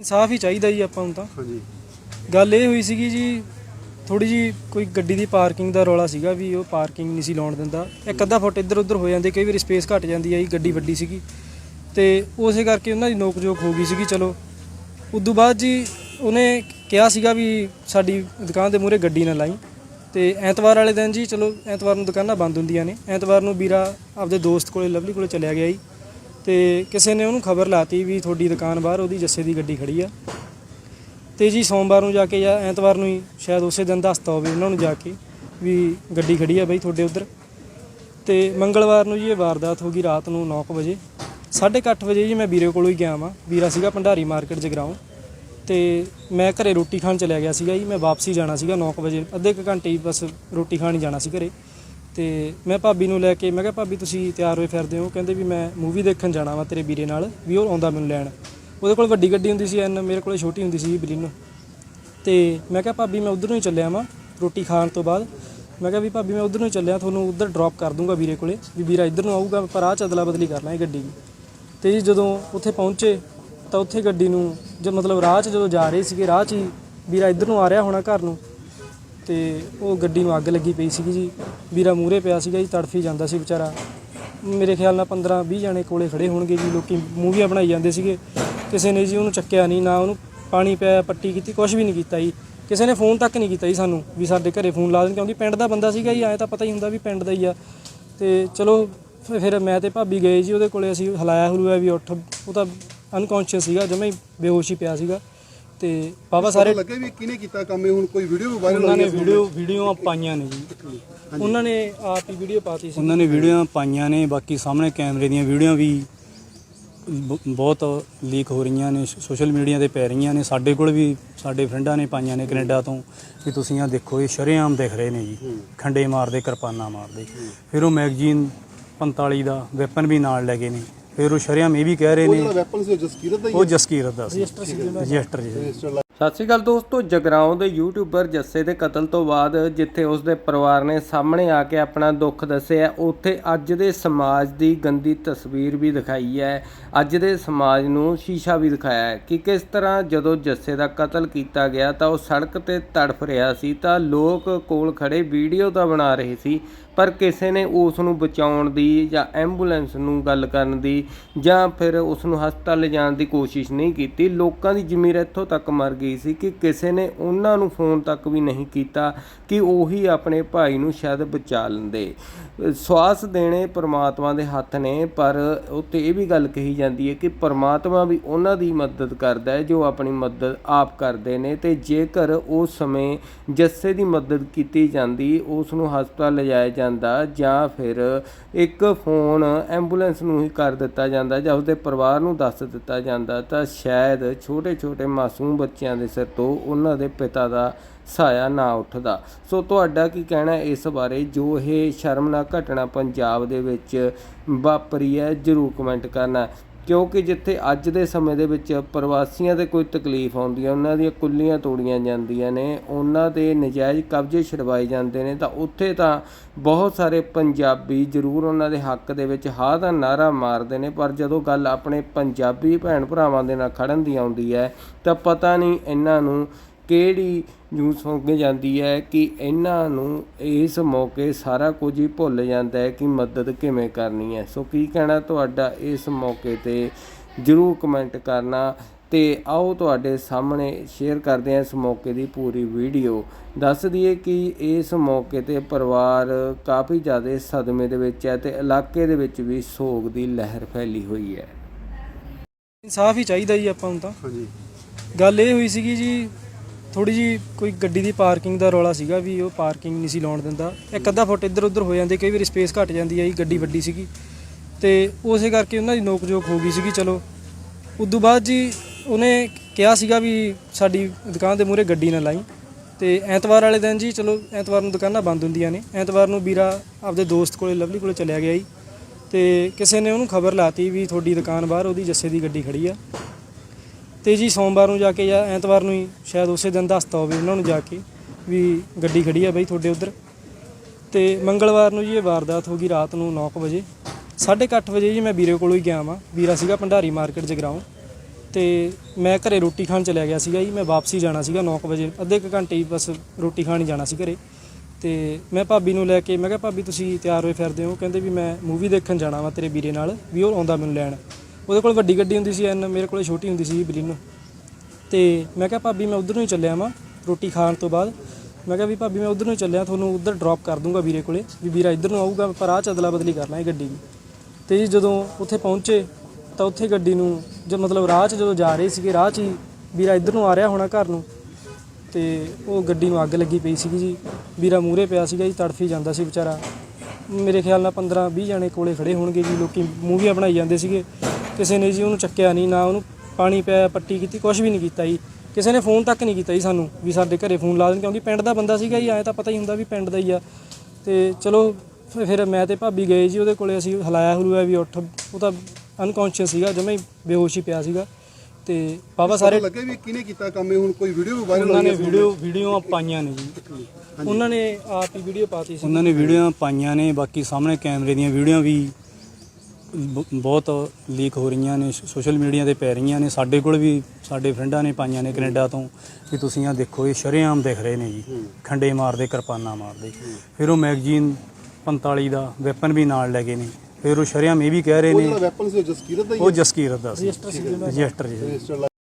ਇਨਸਾਫ ਹੀ ਚਾਹੀਦਾ ਜੀ ਆਪਾਂ ਨੂੰ ਤਾਂ। ਹਾਂਜੀ। ਗੱਲ ਇਹ ਹੋਈ ਸੀਗੀ ਜੀ ਥੋੜੀ ਜੀ ਕੋਈ ਗੱਡੀ ਦੀ ਪਾਰਕਿੰਗ ਦਾ ਰੌਲਾ ਸੀਗਾ ਵੀ ਉਹ ਪਾਰਕਿੰਗ ਨਹੀਂ ਸੀ ਲਾਉਣ ਦਿੰਦਾ। ਇੱਕ ਅੱਧਾ ਫੁੱਟ ਇੱਧਰ ਉੱਧਰ ਹੋ ਜਾਂਦੇ ਕਈ ਵਾਰੀ ਸਪੇਸ ਘਟ ਜਾਂਦੀ ਹੈ ਜੀ ਗੱਡੀ ਵੱਡੀ ਸੀਗੀ। ਤੇ ਉਸੇ ਕਰਕੇ ਉਹਨਾਂ ਦੀ ਨੋਕ ਜੋਕ ਹੋ ਗਈ ਸੀਗੀ ਚਲੋ। ਉਦੋਂ ਬਾਅਦ ਜੀ ਉਹਨੇ ਕਿਹਾ ਸੀਗਾ ਵੀ ਸਾਡੀ ਦੁਕਾਨ ਦੇ ਮੂਹਰੇ ਗੱਡੀ ਨਾ ਲਾਈ। ਤੇ ਐਤਵਾਰ ਵਾਲੇ ਦਿਨ ਜੀ ਚਲੋ ਐਤਵਾਰ ਨੂੰ ਦੁਕਾਨਾਂ ਬੰਦ ਹੁੰਦੀਆਂ ਨੇ। ਐਤਵਾਰ ਨੂੰ ਵੀਰਾ ਆਪਦੇ ਦੋਸਤ ਕੋਲੇ ਲਵਲੀ ਕੋਲੇ ਚਲਿਆ ਗਿਆ ਜੀ। ਤੇ ਕਿਸੇ ਨੇ ਉਹਨੂੰ ਖਬਰ ਲਾਤੀ ਵੀ ਤੁਹਾਡੀ ਦੁਕਾਨ ਬਾਹਰ ਉਹਦੀ ਜੱਸੇ ਦੀ ਗੱਡੀ ਖੜੀ ਆ। ਤੇ ਜੀ ਸੋਮਵਾਰ ਨੂੰ ਜਾ ਕੇ ਜਾਂ ਐਤਵਾਰ ਨੂੰ ਹੀ ਸ਼ਾਇਦ ਉਸੇ ਦਿਨ ਦੱਸਤਾ ਹੋਵੇ ਉਹਨਾਂ ਨੂੰ ਜਾ ਕੇ ਵੀ ਗੱਡੀ ਖੜੀ ਆ ਬਈ ਤੁਹਾਡੇ ਉਧਰ। ਤੇ ਮੰਗਲਵਾਰ ਨੂੰ ਜੀ ਇਹ ਵਾਰਦਾਤ ਹੋ ਗਈ ਰਾਤ ਨੂੰ 9:00 ਵਜੇ। 8:30 ਵਜੇ ਜੀ ਮੈਂ ਵੀਰੇ ਕੋਲੋਂ ਹੀ ਗਿਆ ਵਾਂ। ਵੀਰਾ ਸੀਗਾ ਭੰਡਾਰੀ ਮਾਰਕੀਟ ਜਗਰਾਉਂ ਤੇ ਮੈਂ ਘਰੇ ਰੋਟੀ ਖਾਣ ਚਲਿਆ ਗਿਆ ਸੀਗਾ ਜੀ। ਮੈਂ ਵਾਪਸੀ ਜਾਣਾ ਸੀਗਾ 9:00 ਵਜੇ। ਅੱਧੇ ਕੁ ਘੰਟੇ ਹੀ ਬਸ ਰੋਟੀ ਖਾਣ ਹੀ ਜਾਣਾ ਸੀ ਘਰੇ। ਤੇ ਮੈਂ ਭਾਬੀ ਨੂੰ ਲੈ ਕੇ, ਮੈਂ ਕਿਹਾ, ਭਾਬੀ, ਤੁਸੀਂ ਤਿਆਰ ਹੋਏ ਫਿਰਦੇ ਹੋ। ਕਹਿੰਦੇ ਵੀ, ਮੈਂ ਮੂਵੀ ਦੇਖਣ ਜਾਣਾ ਵਾ ਤੇਰੇ ਵੀਰੇ ਨਾਲ, ਵੀ ਉਹ ਆਉਂਦਾ ਮੈਨੂੰ ਲੈਣ। ਉਹਦੇ ਕੋਲ ਵੱਡੀ ਗੱਡੀ ਹੁੰਦੀ ਸੀ, ਐਨ ਮੇਰੇ ਕੋਲ ਛੋਟੀ ਹੁੰਦੀ ਸੀ ਬਲੀਨੋ ਤੇ ਮੈਂ ਕਿਹਾ, ਭਾਬੀ, ਮੈਂ ਉਧਰ ਨੂੰ ਹੀ ਚੱਲਿਆ ਵਾਂ ਰੋਟੀ ਖਾਣ ਤੋਂ ਬਾਅਦ। ਮੈਂ ਕਿਹਾ, ਵੀ ਭਾਬੀ, ਮੈਂ ਉਧਰ ਨੂੰ ਹੀ ਚੱਲਿਆ, ਤੁਹਾਨੂੰ ਉਧਰ ਡ੍ਰੌਪ ਕਰ ਦੂੰਗਾ ਵੀਰੇ ਕੋਲੇ, ਵੀ ਵੀਰਾ ਇੱਧਰ ਨੂੰ ਆਊਗਾ, ਪਰ ਆਹ ਚਦਲਾ ਬਦਲੀ ਕਰ ਲਾਂਗੇ ਗੱਡੀ ਦੀ। ਤੇ ਜੀ ਜਦੋਂ ਉੱਥੇ ਪਹੁੰਚੇ, ਤਾਂ ਉੱਥੇ ਗੱਡੀ ਨੂੰ ਜੋ ਮਤਲਬ ਰਾਹ 'ਚ ਜਦੋਂ ਜਾ ਰਹੇ ਸੀਗੇ, ਰਾਹ 'ਚ ਹੀ ਵੀਰਾ ਇੱਧਰ ਨੂੰ ਆ ਰਿਹਾ ਹੋਣਾ ਘਰ ਨੂੰ ਤੇ ਉਹ ਗੱਡੀ ਨੂੰ ਅੱਗ ਲੱਗੀ ਪਈ ਸੀਗੀ ਜੀ। ਵੀਰਾ ਮੂਹਰੇ ਪਿਆ ਸੀਗਾ ਜੀ, ਤੜਫੀ ਜਾਂਦਾ ਸੀ ਵਿਚਾਰਾ। ਮੇਰੇ ਖਿਆਲ ਨਾਲ 15 20 ਜਣੇ ਕੋਲੇ ਖੜੇ ਹੋਣਗੇ ਜੀ, ਲੋਕੀ ਮੂਵੀਆਂ ਬਣਾਈ ਜਾਂਦੇ ਸੀਗੇ। ਕਿਸੇ ਨੇ ਜੀ ਉਹਨੂੰ ਚੱਕਿਆ ਨਹੀਂ, ਨਾ ਉਹਨੂੰ ਪਾਣੀ ਪਿਆ, ਪੱਟੀ ਕੀਤੀ ਕੁਝ ਵੀ ਨਹੀਂ ਕੀਤਾ ਜੀ। ਕਿਸੇ ਨੇ ਫੋਨ ਤੱਕ ਨਹੀਂ ਕੀਤਾ ਜੀ ਸਾਨੂੰ ਵੀ ਸਾਡੇ ਘਰੇ ਫੋਨ ਲਾ ਦੇਣ, ਕਿਉਂਕਿ ਪਿੰਡ ਦਾ ਬੰਦਾ ਸੀਗਾ ਜੀ, ਐ ਤਾਂ ਪਤਾ ਹੀ ਹੁੰਦਾ ਵੀ ਪਿੰਡ ਦਾ ਹੀ ਆ। ਤੇ ਚਲੋ ਫਿਰ- ਮੈਂ ਤੇ ਭਾਬੀ ਗਏ ਜੀ, ਉਹਦੇ ਕੋਲੇ ਅਸੀਂ ਹਲਾਇਆ ਹਲੂਆ ਵੀ ਉੱਠ, ਉਹ ਤਾਂ ਅਨਕੌਂਸ਼ੀਅਸ ਸੀਗਾ, ਜਮਾ ਹੀ ਬੇਹੋਸ਼ ਹੀ ਪਿਆ ਸੀਗਾ। ਤੇ ਬਾਬਾ ਸਾਰੇ ਲੱਗੇ ਵੀ ਕਿਹਨੇ ਕੀਤਾ ਕੰਮ? ਇਹ ਹੁਣ ਕੋਈ ਵੀਡੀਓ ਵੀ ਵਾਇਰਲ ਉਹਨਾਂ ਨੇ ਵੀਡੀਓ ਵੀਡੀਓਆਂ ਪਾਈਆਂ ਨੇ ਜੀ। ਉਹਨਾਂ ਨੇ ਆਪ ਹੀ ਵੀਡੀਓ ਪਾਤੀ ਸੀ। ਉਹਨਾਂ ਨੇ ਵੀਡੀਓਆਂ ਪਾਈਆਂ ਨੇ ਬਾਕੀ ਸਾਹਮਣੇ ਕੈਮਰੇ ਦੀਆਂ ਵੀਡੀਓ ਵੀ ਬ- ਬਹੁਤ ਲੀਕ ਹੋ ਰਹੀਆਂ ਨੇ ਸੋਸ਼ਲ ਮੀਡੀਆ ਤੇ ਪੈ ਰਹੀਆਂ ਨੇ। ਸਾਡੇ ਕੋਲ ਵੀ ਸਾਡੇ ਫਰੈਂਡਾਂ ਨੇ ਪਾਈਆਂ ਨੇ ਕੈਨੇਡਾ ਤੋਂ ਵੀ ਤੁਸੀਂ ਆ ਦੇਖੋ ਇਹ ਸ਼ਰੇਆਮ ਦਿਖ ਰਹੇ ਨੇ ਜੀ। ਖੰਡੇ ਮਾਰਦੇ ਕਿਰਪਾਨਾਂ ਮਾਰਦੇ। ਫਿਰ ਉਹ ਮੈਗਜ਼ੀਨ 45 ਦਾ ਵੈਪਨ ਵੀ ਨਾਲ ਲੈ ਗਏ ਨੇ। ਫਿਰ ਉਹ ਸ਼ਰੇਆਮ ਇਹ ਵੀ ਕਹਿ ਰਹੇ ਨੇ ਜਿਹੜਾ ਵੈਪਨ ਸੀ ਉਹ ਜਸਕੀਰਤ ਦਾ ਹੀ ਉਹ ਜਸਕੀਰਤ ਦਾ ਸੀ। ਰਜਿਸਟਰ ਜੀ ਰਜਿਸਟਰ ਸਤਿ ਸ਼੍ਰੀ ਅਕਾਲ ਦੋਸਤੋ, ਜਗਰਾਉਂ ਦੇ ਯੂਟਿਊਬਰ ਜੱਸੇ ਦੇ ਕਤਲ ਤੋਂ ਬਾਅਦ ਜਿੱਥੇ ਉਸ ਦੇ ਪਰਿਵਾਰ ਨੇ ਸਾਹਮਣੇ ਆ ਕੇ ਆਪਣਾ ਦੁੱਖ ਦੱਸਿਆ, ਉੱਥੇ ਅੱਜ ਦੇ ਸਮਾਜ ਦੀ ਗੰਦੀ ਤਸਵੀਰ ਵੀ ਦਿਖਾਈ ਹੈ। ਅੱਜ ਦੇ ਸਮਾਜ ਨੂੰ ਸ਼ੀਸ਼ਾ ਵੀ ਦਿਖਾਇਆ ਹੈ ਕਿ ਕਿਸ ਤਰ੍ਹਾਂ ਜਦੋਂ ਜੱਸੇ ਦਾ ਕਤਲ ਕੀਤਾ ਗਿਆ ਤਾਂ ਉਹ ਸੜਕ ਤੇ ਤੜਫ ਰਿਹਾ ਸੀ ਤਾਂ ਲੋਕ ਕੋਲ ਖੜੇ ਵੀਡੀਓ ਤਾਂ ਬਣਾ ਰਹੇ ਸੀ, ਪਰ ਕਿਸੇ ਨੇ ਉਸ ਨੂੰ ਬਚਾਉਣ ਦੀ ਜਾਂ ਐਂਬੂਲੈਂਸ ਨੂੰ ਗੱਲ ਕਰਨ ਦੀ ਜਾਂ ਫਿਰ ਉਸ ਨੂੰ ਹਸਪਤਾਲ ਲਿਜਾਣ ਦੀ ਕੋਸ਼ਿਸ਼ ਨਹੀਂ ਕੀਤੀ। ਲੋਕਾਂ ਦੀ ਜ਼ਮੀਰ ਇੱਥੋਂ ਤੱਕ ਮਰ ਗਈ ਸੀ ਕਿ ਕਿਸੇ ਨੇ ਉਹਨਾਂ ਨੂੰ ਫੋਨ ਤੱਕ ਵੀ ਨਹੀਂ ਕੀਤਾ ਕਿ ਉਹੀ ਆਪਣੇ ਭਾਈ ਨੂੰ ਸ਼ਾਇਦ ਬਚਾ ਲੈਂਦੇ। ਸਵਾਸ ਦੇਣੇ ਪ੍ਰਮਾਤਮਾ ਦੇ ਹੱਥ ਨੇ, ਪਰ ਉੱਤੇ ਇਹ ਵੀ ਗੱਲ ਕਹੀ ਜਾਂਦੀ ਹੈ ਕਿ ਪਰਮਾਤਮਾ ਵੀ ਉਹਨਾਂ ਦੀ ਮਦਦ ਕਰਦਾ ਹੈ ਜੋ ਆਪਣੀ ਮਦਦ ਆਪ ਕਰਦੇ ਨੇ ਤੇ ਜੇਕਰ ਉਸ ਸਮੇਂ ਜੱਸੇ ਦੀ ਮਦਦ ਕੀਤੀ ਜਾਂਦੀ ਉਸ ਨੂੰ ਹਸਪਤਾਲ ਲਿਜਾਇਆ ਜਾਂਦਾ ਜਾਂ ਫਿਰ ਇੱਕ ਫੋਨ ਐਂਬੂਲੈਂਸ ਨੂੰ ਹੀ ਕਰ ਦਿੱਤਾ ਜਾਂਦਾ ਜਾਂ ਉਸਦੇ ਪਰਿਵਾਰ ਨੂੰ ਦੱਸ ਦਿੱਤਾ ਜਾਂਦਾ ਤਾਂ ਸ਼ਾਇਦ ਛੋਟੇ-ਛੋਟੇ ਮਾਸੂਮ ਬੱਚਿਆਂ ਦੇ ਸਿਰ ਤੋਂ ਉਹਨਾਂ ਦੇ ਪਿਤਾ ਦਾ ਸਾਇਆ ਨਾ ਉੱਠਦਾ। ਸੋ ਤੁਹਾਡਾ ਕੀ ਕਹਿਣਾ ਇਸ ਬਾਰੇ? ਜੋ ਇਹ ਸ਼ਰਮਨਾਕ ਘਟਨਾ ਪੰਜਾਬ ਦੇ ਵਿੱਚ ਵਾਪਰੀ ਹੈ, ਜਰੂਰ ਕਮੈਂਟ ਕਰਨਾ। ਕਿਉਂਕਿ ਜਿੱਥੇ ਅੱਜ ਦੇ ਸਮੇਂ ਦੇ ਵਿੱਚ ਪ੍ਰਵਾਸੀਆਂ ਤੇ ਕੋਈ ਤਕਲੀਫ ਆਉਂਦੀ ਹੈ, ਉਹਨਾਂ ਦੀਆਂ ਕੁੱਲੀਆਂ ਤੋੜੀਆਂ ਜਾਂਦੀਆਂ ਨੇ, ਉਹਨਾਂ ਦੇ ਨਜਾਇਜ਼ ਕਬਜ਼ੇ ਛਡਵਾਏ ਜਾਂਦੇ ਨੇ, ਤਾਂ ਉੱਥੇ ਤਾਂ ਬਹੁਤ ਸਾਰੇ ਪੰਜਾਬੀ ਜ਼ਰੂਰ ਉਹਨਾਂ ਦੇ ਹੱਕ ਦੇ ਵਿੱਚ ਹਾਂ ਦਾ ਨਾਅਰਾ ਮਾਰਦੇ ਨੇ, ਪਰ ਜਦੋਂ ਗੱਲ ਆਪਣੇ ਪੰਜਾਬੀ ਭੈਣ ਭਰਾਵਾਂ ਦੇ ਨਾਲ ਖੜਨ ਦੀ ਆਉਂਦੀ ਹੈ, ਤਾਂ ਪਤਾ ਨਹੀਂ ਇਹਨਾਂ ਨੂੰ ਕਿਹੜੀ ਜੂਸ ਸੁੰਘ ਜਾਂਦੀ ਹੈ ਕਿ ਇਹਨਾਂ ਨੂੰ ਇਸ ਮੌਕੇ ਸਾਰਾ ਕੁਝ ਹੀ ਭੁੱਲ ਜਾਂਦਾ ਹੈ ਕਿ ਮਦਦ ਕਿਵੇਂ ਕਰਨੀ ਹੈ। ਸੋ ਕੀ ਕਹਿਣਾ ਤੁਹਾਡਾ ਇਸ ਮੌਕੇ ਤੇ? ਜਰੂਰ ਕਮੈਂਟ ਕਰਨਾ ਤੇ ਆਓ ਤੁਹਾਡੇ ਸਾਹਮਣੇ ਸ਼ੇਅਰ ਕਰਦੇ ਹਾਂ ਇਸ ਮੌਕੇ ਦੀ ਪੂਰੀ ਵੀਡੀਓ ਦੱਸ ਦਈਏ ਕਿ ਇਸ ਮੌਕੇ ਤੇ ਪਰਿਵਾਰ ਕਾਫੀ ਜ਼ਿਆਦਾ ਸਦਮੇ ਦੇ ਵਿੱਚ ਹੈ ਤੇ ਇਲਾਕੇ ਦੇ ਵਿੱਚ ਵੀ ਸੋਗ ਦੀ ਲਹਿਰ ਫੈਲੀ ਹੋਈ ਹੈ। ਇਨਸਾਫ ਹੀ ਚਾਹੀਦਾ ਜੀ ਆਪਾਂ ਨੂੰ ਤਾਂ। ਹਾਂਜੀ। ਗੱਲ ਇਹ ਹੋਈ ਸੀਗੀ ਜੀ ਥੋੜੀ ਜੀ ਕੋਈ ਗੱਡੀ ਦੀ ਪਾਰਕਿੰਗ ਦਾ ਰੌਲਾ ਸੀਗਾ ਵੀ ਉਹ ਪਾਰਕਿੰਗ ਨਹੀਂ ਸੀ ਲਾਉਣ ਦਿੰਦਾ। ਇੱਕ ਅੱਧਾ ਫੁੱਟ ਇੱਧਰ ਉੱਧਰ ਹੋ ਜਾਂਦੇ, ਕਈ ਵਾਰੀ ਸਪੇਸ ਘਟ ਜਾਂਦੀ ਹੈ ਜੀ, ਗੱਡੀ ਵੱਡੀ ਸੀਗੀ। ਤੇ ਉਸੇ ਕਰਕੇ ਉਹਨਾਂ ਦੀ ਨੋਕ ਜੋਕ ਹੋ ਗਈ ਸੀਗੀ, ਚਲੋ। ਉਦੋਂ ਬਾਅਦ ਜੀ ਉਹਨੇ ਕਿਹਾ ਸੀਗਾ ਵੀ ਸਾਡੀ ਦੁਕਾਨ ਦੇ ਮੂਹਰੇ ਗੱਡੀ ਨਾ ਲਾਈ। ਤੇ ਐਤਵਾਰ ਵਾਲੇ ਦਿਨ ਜੀ, ਚਲੋ, ਐਤਵਾਰ ਨੂੰ ਦੁਕਾਨਾਂ ਬੰਦ ਹੁੰਦੀਆਂ ਨੇ। ਐਤਵਾਰ ਨੂੰ ਵੀਰਾ ਆਪਦੇ ਦੋਸਤ ਕੋਲੇ, ਲਵਲੀ ਕੋਲੇ ਚਲਿਆ ਗਿਆ ਜੀ। ਤੇ ਕਿਸੇ ਨੇ ਉਹਨੂੰ ਖਬਰ ਲਾਤੀ ਵੀ ਤੁਹਾਡੀ ਦੁਕਾਨ ਬਾਹਰ, ਉਹਦੀ ਜੱਸੇ ਦੀ ਗੱਡੀ ਖੜੀ ਆ। ਤੇ ਜੀ ਸੋਮਵਾਰ ਨੂੰ ਜਾ ਕੇ ਜਾਂ ਐਤਵਾਰ ਨੂੰ ਹੀ ਸ਼ਾਇਦ ਉਸੇ ਦਿਨ ਦੱਸਤਾ ਹੋਵੇ ਉਹਨਾਂ ਨੂੰ ਜਾ ਕੇ ਵੀ ਗੱਡੀ ਖੜੀ ਆ ਬਈ ਤੁਹਾਡੇ ਉਧਰ। ਤੇ ਮੰਗਲਵਾਰ ਨੂੰ ਜੀ ਇਹ ਵਾਰਦਾਤ ਹੋ ਗਈ ਰਾਤ ਨੂੰ 9:00 ਵਜੇ। 8:30 ਵਜੇ ਜੀ ਮੈਂ ਵੀਰੇ ਕੋਲੋਂ ਹੀ ਗਿਆ ਵਾਂ। ਵੀਰਾ ਸੀਗਾ ਭੰਡਾਰੀ ਮਾਰਕੀਟ ਜਗਰਾਉਂ ਤੇ ਮੈਂ ਘਰੇ ਰੋਟੀ ਖਾਣ ਚਲਿਆ ਗਿਆ ਸੀਗਾ ਜੀ। ਮੈਂ ਵਾਪਸੀ ਜਾਣਾ ਸੀਗਾ 9 ਵਜੇ। ਅੱਧੇ ਕੁ ਘੰਟੇ ਹੀ ਬਸ ਰੋਟੀ ਖਾਣ ਹੀ ਜਾਣਾ ਸੀ ਘਰੇ। ਤੇ ਮੈਂ ਭਾਬੀ ਨੂੰ ਲੈ ਕੇ ਮੈਂ ਕਿਹਾ, ਭਾਬੀ, ਤੁਸੀਂ ਤਿਆਰ ਹੋਏ ਫਿਰਦੇ ਹੋ? ਕਹਿੰਦੇ ਵੀ ਮੈਂ ਮੂਵੀ ਦੇਖਣ ਜਾਣਾ ਵਾ ਤੇਰੇ ਵੀਰੇ ਨਾਲ, ਵੀ ਉਹ ਆਉਂਦਾ ਮੈਨੂੰ ਲੈਣ। ਉਹਦੇ ਕੋਲ ਵੱਡੀ ਗੱਡੀ ਹੁੰਦੀ ਸੀ ਐਨ, ਮੇਰੇ ਕੋਲ ਛੋਟੀ ਹੁੰਦੀ ਸੀ ਬਲੀਨੋ ਤੇ ਮੈਂ ਕਿਹਾ, ਭਾਬੀ, ਮੈਂ ਉਧਰ ਨੂੰ ਹੀ ਚੱਲਿਆ ਵਾਂ ਰੋਟੀ ਖਾਣ ਤੋਂ ਬਾਅਦ। ਮੈਂ ਕਿਹਾ ਵੀ, ਭਾਬੀ, ਮੈਂ ਉਧਰ ਨੂੰ ਹੀ ਚੱਲਿਆ, ਤੁਹਾਨੂੰ ਉਧਰ ਡ੍ਰੌਪ ਕਰ ਦੂੰਗਾ ਵੀਰੇ ਕੋਲੇ, ਵੀ ਵੀਰਾ ਇੱਧਰ ਨੂੰ ਆਊਗਾ, ਪਰ ਆਹ ਅਦਲਾ ਬਦਲੀ ਕਰਨਾ ਲਾਂਗੇ ਗੱਡੀ ਦੀ। ਤੇ ਜੀ ਜਦੋਂ ਉੱਥੇ ਪਹੁੰਚੇ, ਤਾਂ ਉੱਥੇ ਗੱਡੀ ਨੂੰ ਜੋ, ਮਤਲਬ ਰਾਹ 'ਚ ਜਦੋਂ ਜਾ ਰਹੇ ਸੀਗੇ, ਰਾਹ 'ਚ ਹੀ ਵੀਰਾ ਇੱਧਰ ਨੂੰ ਆ ਰਿਹਾ ਹੋਣਾ ਘਰ ਨੂੰ। ਤੇ ਉਹ ਗੱਡੀ ਨੂੰ ਅੱਗ ਲੱਗੀ ਪਈ ਸੀਗੀ ਜੀ। ਵੀਰਾ ਮੂਹਰੇ ਪਿਆ ਸੀਗਾ ਜੀ, ਤੜਫੀ ਜਾਂਦਾ ਸੀ ਵਿਚਾਰਾ। ਮੇਰੇ ਖਿਆਲ ਨਾਲ 15 20 ਜਣੇ ਕੋਲੇ ਖੜੇ ਹੋਣਗੇ ਜੀ, ਲੋਕੀ ਮੂਵੀਆਂ ਬਣਾਈ ਜਾਂਦੇ ਸੀਗੇ। ਕਿਸੇ ਨੇ ਜੀ ਉਹਨੂੰ ਚੱਕਿਆ ਨਹੀਂ ਨਾ ਉਹਨੂੰ ਪਾਣੀ ਪਿਆ ਪੱਟੀ ਕੀਤੀ ਕੁਝ ਵੀ ਨਹੀਂ ਕੀਤਾ ਜੀ। ਕਿਸੇ ਨੇ ਫੋਨ ਤੱਕ ਨਹੀਂ ਕੀਤਾ ਜੀ ਸਾਨੂੰ ਵੀ ਸਾਡੇ ਘਰੇ ਫੋਨ ਲਾ ਦੇਣ ਕਿਉਂਕਿ ਪਿੰਡ ਦਾ ਬੰਦਾ ਸੀਗਾ ਜੀ ਐਂ ਤਾਂ ਪਤਾ ਹੀ ਹੁੰਦਾ ਵੀ ਪਿੰਡ ਦਾ ਹੀ ਆ। ਤੇ ਚਲੋ ਫਿਰ ਮੈਂ ਤੇ ਭਾਬੀ ਗਏ ਜੀ ਉਹਦੇ ਕੋਲੇ ਅਸੀਂ ਹਲਾਇਆ ਹਲੂਆ ਵੀ ਉੱਠ ਉਹ ਤਾਂ ਅਨਕੌਂਸ਼ੀਅਸ ਸੀਗਾ ਜਮੇ ਬੇਹੋਸ਼ ਹੀ ਪਿਆ ਸੀਗਾ। ਤੇ ਬਾਬਾ ਸਾਰੇ ਲੱਗੇ ਵੀ ਕਿਹਨੇ ਕੀਤਾ ਕੰਮ ਇਹ? ਹੁਣ ਕੋਈ ਵੀਡੀਓ ਵਾਇਰਲ ਉਹਨਾਂ ਹੋਈ ਨੇ ਹੈ ਵੀਡੀਓ ਵੀਡੀਓਆਂ ਪਾਈਆਂ ਨੇ ਜੀ। ਉਹਨਾਂ ਨੇ ਆਪ ਹੀ ਵੀਡੀਓ ਪਾਤੀ ਸੀ। ਉਹਨਾਂ ਨੇ ਵੀਡੀਓਆਂ ਪਾਈਆਂ ਨੇ ਬਾਕੀ ਸਾਹਮਣੇ ਕੈਮਰੇ ਦੀਆਂ ਵੀਡੀਓ ਵੀ ਬ- ਬਹੁਤ ਲੀਕ ਹੋ ਰਹੀਆਂ ਨੇ ਸੋਸ਼ਲ ਮੀਡੀਆ ਤੇ ਪੈ ਰਹੀਆਂ ਨੇ। ਸਾਡੇ ਕੋਲ ਵੀ ਸਾਡੇ ਫਰੈਂਡਾਂ ਨੇ ਪਾਈਆਂ ਨੇ ਕੈਨੇਡਾ ਤੋਂ ਵੀ ਤੁਸੀਂ ਆ ਦੇਖੋ ਇਹ ਸ਼ਰੇਆਮ ਦਿਖ ਰਹੇ ਨੇ ਜੀ। ਖੰਡੇ ਮਾਰਦੇ ਕਿਰਪਾਨਾਂ ਮਾਰਦੇ। ਫਿਰ ਉਹ ਮੈਗਜ਼ੀਨ 45 ਦਾ ਵੈਪਨ ਵੀ ਨਾਲ ਲੈ ਗਏ ਨੇ। ਫਿਰ ਉਹ ਸ਼ਰੇਆਮ ਇਹ ਵੀ ਕਹਿ ਰਹੇ ਉਹ ਨੇ ਵੈਪਨ ਸੀ ਉਹ ਜਸਕੀਰਤ ਦਾ ਹੀ ਉਹ ਜਸਕੀਰਤ ਦਾ ਸੀ। ਰਜਿਸਟਰ ਸੀ ਰਜਿਸਟਰ ਜੀ ਰਜਿਸਟਰ